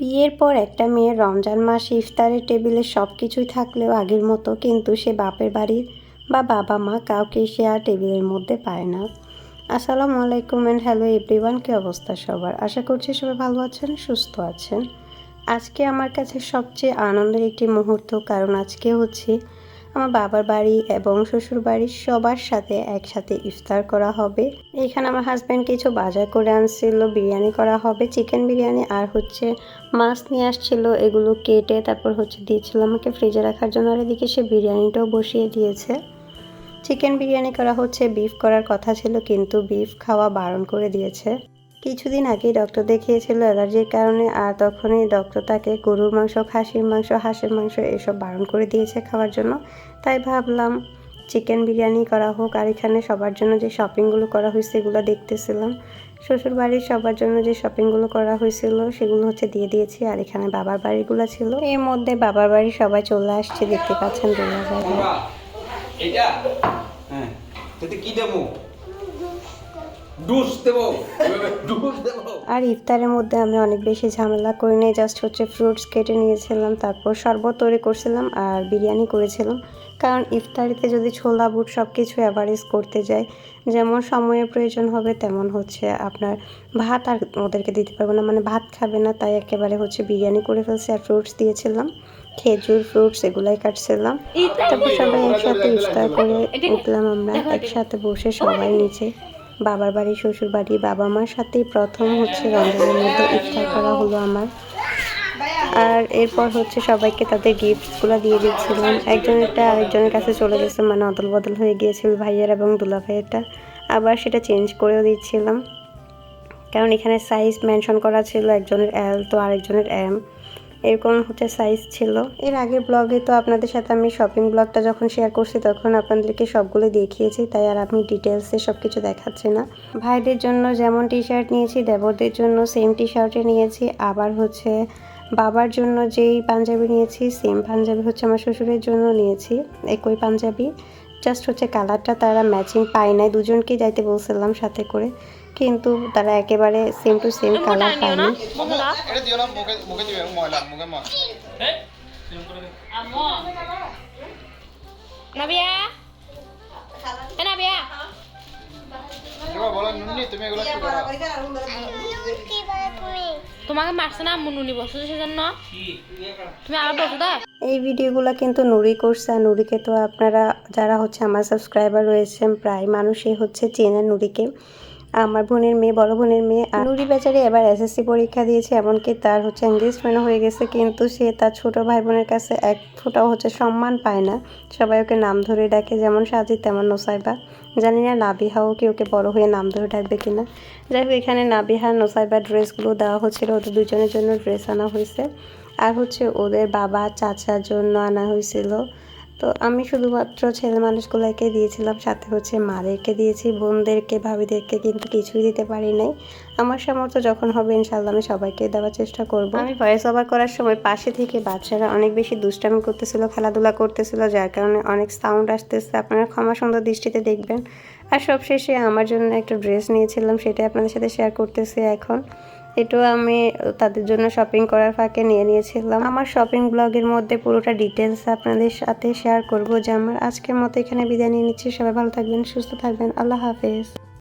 বিয়ের পর একটা মেয়ের রমজান মাস, ইফতারের টেবিলে সব কিছুই থাকলেও আগের মতো কিন্তু সে বাপের বাড়ির বা বাবা মা কাউকে সে আর টেবিলের মধ্যে পায় না। আসসালামু আলাইকুম অ্যান্ড হ্যালো এভরিওয়ান কী অবস্থা সবার? আশা করছি সবাই ভালো আছেন, সুস্থ আছেন। আজকে আমার কাছে সবচেয়ে আনন্দের একটি মুহূর্ত, কারণ আজকে হচ্ছে আমার বাবার বাড়ি এবং শ্বশুর বাড়ির সবার সাথে একসাথে ইফতার করা হবে। এখানে আমার হাজব্যান্ড কিছু বাজার করে আনছিল, বিরিয়ানি করা হবে চিকেন বিরিয়ানি আর হচ্ছে মাছ নিয়ে আসছিল, এগুলো কেটে তারপর হচ্ছে দিয়েছিল আমাকে ফ্রিজে রাখার জন্য। আর এদিকে সে বিরিয়ানিটাও বসিয়ে দিয়েছে। চিকেন বিরিয়ানি করা হচ্ছে বিফ করার কথা ছিল, কিন্তু বিফ খাওয়া বারণ করে দিয়েছে। কিছুদিন আগেই ডক্টর দেখিয়েছিল অ্যালার্জির কারণে আর তখনই ডক্টর তাকে গরুর মাংস, খাসির মাংস, হাঁসের মাংস এসব বারণ করে দিয়েছে খাওয়ার জন্য। তাই ভাবলাম চিকেন বিরিয়ানি করা হোক আর এখানে সবার জন্য যে শপিংগুলো করা হয়েছে এগুলো দেখতেছিলাম। শ্বশুর বাড়ির সবার জন্য যে শপিংগুলো করা হয়েছিল সেগুলো হচ্ছে দিয়ে দিয়েছি আর এখানে বাবার বাড়িগুলো ছিল। এর মধ্যে বাবার বাড়ি সবাই চলে আসছে, দেখতে পাচ্ছেন দুলা এইটা হ্যাঁ কি দেবো? ডুস দেবো। ডুস দেবো। আর ইফতারের মধ্যে আমি অনেক বেশি ঝামেলা করি নাই জাস্ট হচ্ছে ফ্রুটস কেটে নিয়েছিলাম তারপর শরবত তৈরি করছিলাম আর বিরিয়ানি করেছিলাম। কারণ ইফতারিতে যদি ছোলা বুট সব কিছু অ্যাভারেজ করতে যাই যেমন সময়ের প্রয়োজন হবে তেমন হচ্ছে আপনার ভাত আর ওদেরকে দিতে পারব না মানে ভাত খাবে না তাই একেবারে হচ্ছে বিরিয়ানি করে ফেলছি আর ফ্রুটস দিয়েছিলাম। খেজুর ফ্রুটস এগুলাই কাটছিলাম। তারপর সবাই একসাথে ইফতার করে উঠলাম আমরা একসাথে বসে সবাই নিচে। বাবার বাড়ি, শ্বশুর বাড়ি, বাবা মার সাথেই প্রথম হচ্ছে রমজানের মধ্যে ইফতার করা হলো আমার। আর এরপর হচ্ছে সবাইকে তাদের গিফটসগুলো দিয়ে দিচ্ছিলাম। একজনেরটা আরেকজনের কাছে চলে গেছে মানে অদল বদল হয়ে গিয়েছিল ভাইয়ের এবং দুলা ভাইয়েরটা। আবার সেটা চেঞ্জ করেও দিচ্ছিলাম। কারণ এখানে সাইজ মেনশন করা ছিল, একজনের এল তো আরেকজনের এম এরকম হচ্ছে সাইজ ছিল। এর আগের ব্লগে তো আপনাদের সাথে আমি শপিং ব্লগটা যখন শেয়ার করছি, তখন আপনাদেরকে সবগুলো দেখিয়েছি, তাই আর আমি ডিটেলসে সব কিছু দেখাচ্ছি না। ভাইদের জন্য যেমন টি শার্ট নিয়েছি, দেবরদের জন্য সেম টি শার্টে নিয়েছি। আবার হচ্ছে বাবার জন্য যেই পাঞ্জাবি নিয়েছি সেম পাঞ্জাবি হচ্ছে আমার শ্বশুরের জন্য নিয়েছি, একই পাঞ্জাবি। জাস্ট হচ্ছে কালারটা তারা ম্যাচিং পায় নাই, দুজনকেই যাইতে বলছিলাম সাথে করে। কিন্তু তারা একেবারে সেম টু সেম কালার পায়নি। করো? তোমাকে মারছে না আম্মু নুনি বসে সেজন্য? তুমি আরও বসো দা এই ভিডিওগুলো কিন্তু নুরি করছে আর নুরিকে তো আপনারা যারা হচ্ছে আমার সাবস্ক্রাইবার রয়েছেন প্রায় মানুষই হচ্ছে চেনে নুরিকে। আমার বোনের মেয়ে, বড় বোনের মেয়ে নুরি বেচারি এবার এসএসসি পরীক্ষা দিয়েছে, এমনকি তার হচ্ছে এঙ্গেজমেন্ট হয়ে গেছে, কিন্তু সে তার ছোট ভাই বোনের কাছে এক ফোঁটাও হচ্ছে সম্মান পায় না। সবাই ওকে নাম ধরে ডাকে, যেমন সাজি তেমন নোসাইবা। জানি না নাবিহাও কি ওকে বড় হয়ে নাম ধরে ডাকবে কিনা। যাই হোক, এখানে নাবিহা, নোসাইবা ড্রেসগুলো দেওয়া হচ্ছিল, ওদের দুজনের জন্য ড্রেস আনা হয়েছে। আর হচ্ছে ওদের বাবা, চাচার জন্য আনা হয়েছিল। তো আমি শুধুমাত্র ছেলে মানুষগুলোকে দিয়েছিলাম, সাথে হচ্ছে মাদেরকে দিয়েছি, বোনদেরকে, ভাবিদেরকে কিন্তু কিছুই দিতে পারি নাই। আমার সামর্থ্য যখন হবে ইনশাল্লাহ আমি সবাইকে দেওয়ার চেষ্টা করব। আমি ভয়েস ওভার করার সময় পাশে থেকে বাচ্চারা অনেক বেশি দুষ্টামি করতেছিল, খেলাধুলা করতেছিল, যার কারণে অনেক সাউন্ড আসতেছে। আপনারা ক্ষমা সুন্দর দৃষ্টিতে দেখবেন। আর সবশেষে আমার জন্য একটা ড্রেস নিয়েছিলাম, সেটাই আপনাদের সাথে শেয়ার করতেছি এখন। এটাও আমি তাদের জন্য শপিং করার ফাঁকে নিয়ে নিয়েছিলাম। আমার শপিং ব্লগের মধ্যে পুরোটা ডিটেলস আপনাদের সাথে শেয়ার করব যে আমার আজকের মতো এখানে বিদায় নিয়ে নিচ্ছি। সবাই ভালো থাকবেন, সুস্থ থাকবেন। আল্লাহ হাফেজ।